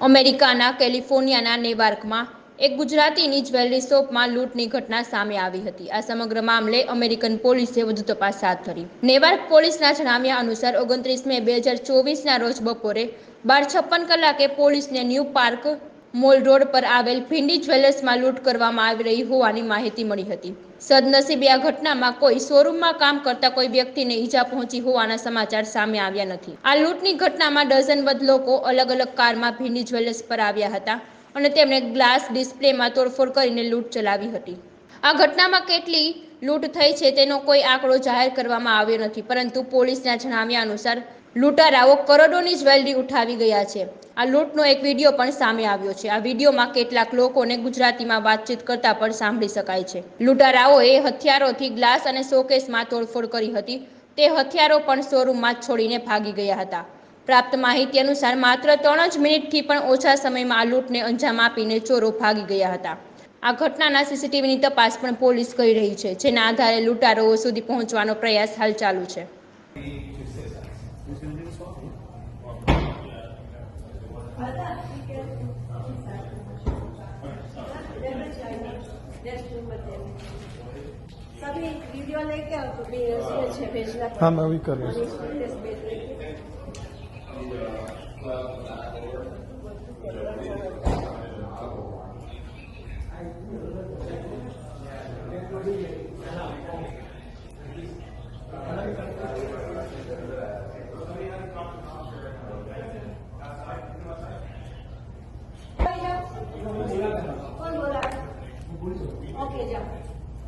અમેરિકાના કેલિફોર્નિયાના નેવાર્કમાં એક ગુજરાતીની જ્વેલરી શોપમાં લૂંટની ઘટના સામે આવી હતી. આ સમગ્ર મામલે અમેરિકન પોલીસે વધુ તપાસ હાથ ધરી. નેવાર્ક પોલીસના જણાવ્યા અનુસાર ઓગણત્રીસ મે બે હજાર ચોવીસના રોજ બપોરે બાર છપ્પન કલાકે પોલીસને ન્યૂ પાર્ક મોલ રોડ પર આવેલ ભીંડી જ્વેલર્સમાં લૂંટ કરવામાં આવી રહી હોવાની માહિતી મળી હતી. સદનસીબે આ ઘટનામાં કોઈ શોરૂમમાં કામ કરતા કોઈ વ્યક્તિને ઈજા પહોંચી હોવાના સમાચાર સામે આવ્યા નથી. આ લૂંટની ઘટનામાં ડઝન વધ લોકો અલગ અલગ કારમાં ભીંડી જ્વેલર્સ પર આવ્યા હતા અને તેમણે ગ્લાસ ડિસ્પ્લેમાં તોડફોડ કરીને લૂંટ ચલાવી હતી. આ ઘટનામાં કેટલી લૂંટ થઈ છે તેનો કોઈ આંકડો જાહેર કરવામાં આવ્યો નથી, પરંતુ પોલીસના જણાવ્યા અનુસાર લૂંટારાઓ કરોડોની જ્વેલરી ઉઠાવી ગયા છે. આ લૂંટનો એક વીડિયો પણ સામે આવ્યો છે. આ વિડીયોમાં કેટલાક લોકોને ગુજરાતીમાં વાતચીત કરતા પણ સાંભળી શકાય છે. લૂંટારાઓએ હથિયારોથી ગ્લાસ અને શોકેસમાં તોડફોડ કરી હતી. તે હથિયારો પણ શોરૂમમાં છોડીને ભાગી ગયા હતા. પ્રાપ્ત માહિતી અનુસાર માત્ર ત્રણ જ મિનિટથી પણ ઓછા સમયમાં આ લૂંટને અંજામ આપીને ચોરો ભાગી ગયા હતા. આ ઘટનાના સીસીટીવીની તપાસ પણ પોલીસ કરી રહી છે, જેના આધારે લૂંટારોઓ સુધી પહોંચવાનો પ્રયાસ હાલ ચાલુ છે. Who's going to do this one? હા મેં કરી যাবে